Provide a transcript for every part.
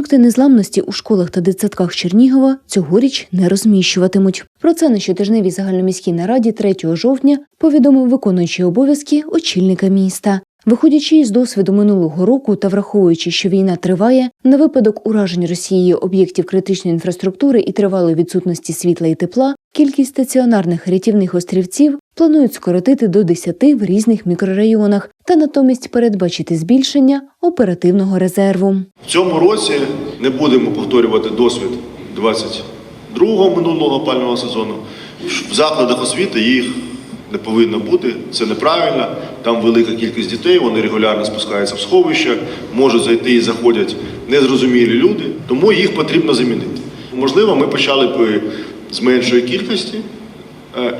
Пункти незламності у школах та дитсадках Чернігова цьогоріч не розміщуватимуть. Про це на щотижневій загальноміській нараді 3 жовтня повідомив виконуючий обов'язки очільника міста. Виходячи із досвіду минулого року та враховуючи, що війна триває, на випадок уражень Росією об'єктів критичної інфраструктури і тривалої відсутності світла і тепла, кількість стаціонарних рятівних острівців планують скоротити до 10 в різних мікрорайонах та натомість передбачити збільшення оперативного резерву. В цьому році не будемо повторювати досвід 22-го минулого опального сезону. В закладах освіти їх не повинно бути. Це неправильно. Там велика кількість дітей, вони регулярно спускаються в сховища, можуть зайти і заходять незрозумілі люди, тому їх потрібно замінити. Можливо, ми почали б з меншої кількості е,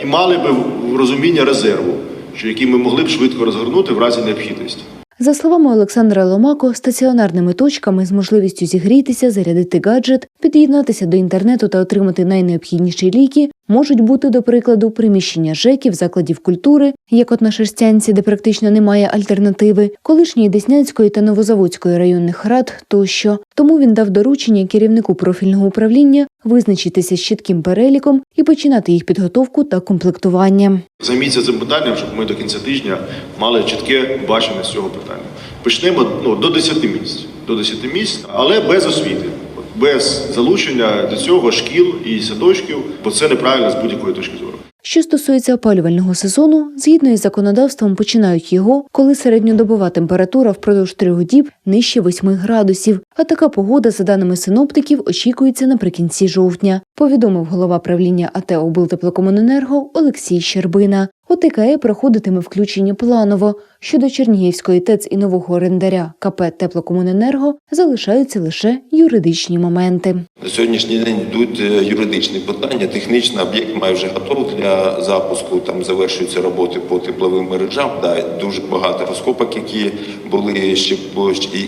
і мали би розуміння резерву, що який ми могли б швидко розгорнути в разі необхідності. За словами Олександра Ломако, стаціонарними точками з можливістю зігрітися, зарядити гаджет, під'єднатися до інтернету та отримати найнеобхідніші ліки можуть бути, до прикладу, приміщення ЖЕКів, закладів культури, як от на Шерстянці, де практично немає альтернативи, колишньої Деснянської та Новозаводської районних рад тощо. Тому він дав доручення керівнику профільного управління визначитися з чітким переліком і починати їх підготовку та комплектування. Займіться цим питанням, щоб ми до кінця тижня мали чітке бачення з цього питання. Почнемо ну, до 10 місць, до 10 місць, але без освіти, без залучення до цього шкіл і садочків, бо це неправильно з будь-якої точки зору. Що стосується опалювального сезону, згідно із законодавством починають його, коли середньодобова температура впродовж трьох діб нижче 8 градусів. А така погода, за даними синоптиків, очікується наприкінці жовтня. Повідомив голова правління АТ «Облтеплокомуненерго» Олексій Щербина. ОТКЕ проходитиме включення планово. Щодо Чернігівської ТЕЦ і нового орендаря КП «Теплокомуненерго» залишаються лише юридичні моменти. На сьогоднішній день йдуть е, юридичні питання. Технічно об'єкт має вже готовий для запуску. Там завершуються роботи по тепловим мережам. Да, дуже багато розкопок, які були ще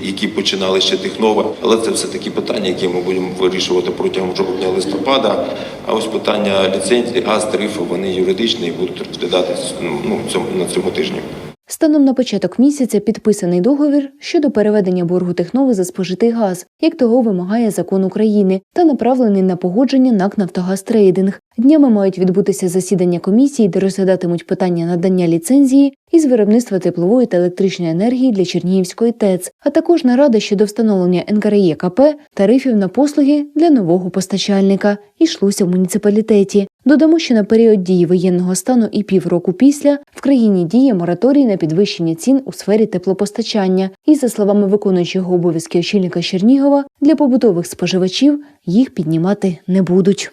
які починали ще техново. Але це все такі питання, які ми будемо вирішувати протягом жовтня-листопада. А ось питання ліцензії, газ, тарифу, вони юридичні і будуть розглядатися ну, цьому- на цьому тижні. Станом на початок місяця підписаний договір щодо переведення боргу Технови за спожитий газ, як того вимагає закон України, та направлений на погодження НАК «Нафтогаз Трейдинг». Днями мають відбутися засідання комісії, де розглядатимуть питання надання ліцензії із виробництва теплової та електричної енергії для Чернігівської ТЕЦ, а також нарада щодо встановлення НКРЄ КП тарифів на послуги для нового постачальника. Ішлося в муніципалітеті. Додамо, що на період дії воєнного стану і півроку після в країні діє мораторій на підвищення цін у сфері теплопостачання. І за словами виконуючого обов'язки очільника Чернігова, для побутових споживачів їх піднімати не будуть.